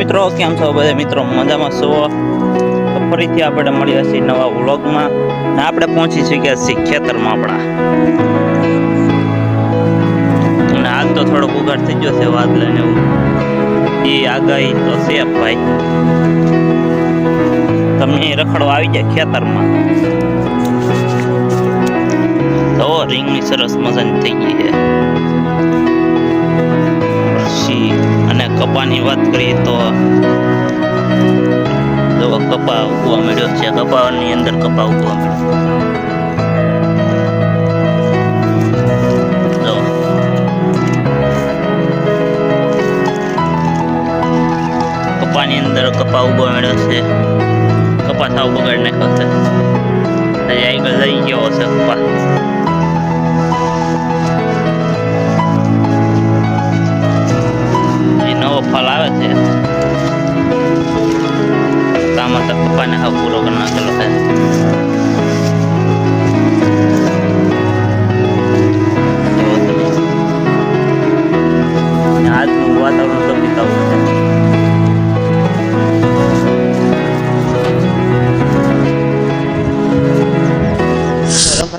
મિત્રો, કેમ છો બધા મિત્રો? મજામાં છો? ફરીથી આપણે મળ્યા છીએ નવા વ્લોગમાં. ને આપણે પહોંચી ચૂક્યા છીએ ખેતરમાં આપણા. અને આગ તો થોડોક ઉગાડ થઈ ગયો છે વાદળ લઈને એવું. એ આગાહી તો છે ભાઈ. તમને રખડવા આવી જાય ખેતરમાં. તો રિંગની સરસ મજાની થઈ ગઈ છે. કપાની વાત કરીએ તો કપા ઉગવા મળ્યો છે. કપાની અંદર કપા ઉગવા કપાની અંદર કપા ઉગવા મળ્યો છે. કપા સાવ બગાડી નાખ્યો છે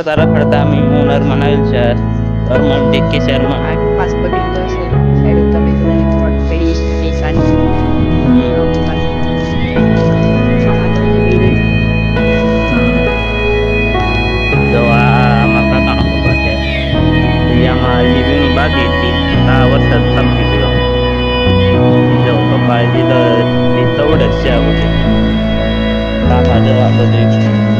pagkakataon ng pertama yung mana manahil siya. Normal dikis yan da, da, da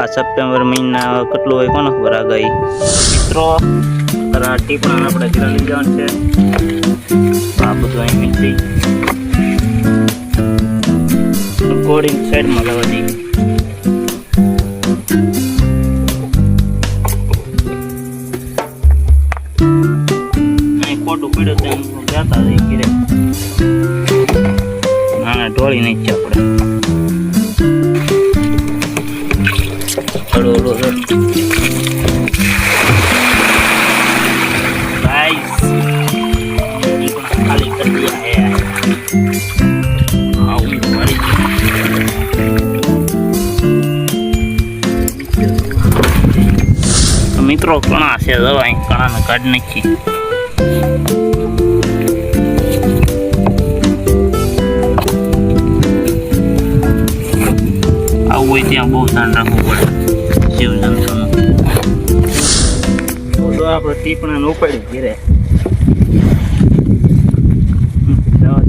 આ સપ્ટેમ્બર મહિના કેટલું હોય કોને ખબર આગાહી મિત્રો ટીપણા આપણે ઘરે લઈ જવાનું છે. આ બધું અહીં નીકળી કોડિંગ સાઈડમાં જવા દઈએ. ખોટું પડ્યો તો જતા ઢોળી નહીં આપણે હળો હળો હળો ગાઈસ ये પણ ખાલી કરી દિયા હે આવું મારી તો મિત્રો કણા છે દવા અહીં કણાને કાઢી નાખી પડે જીવજંતુનું તો આપણે ટીપણાને ઉપાડી ઘેરે. જવા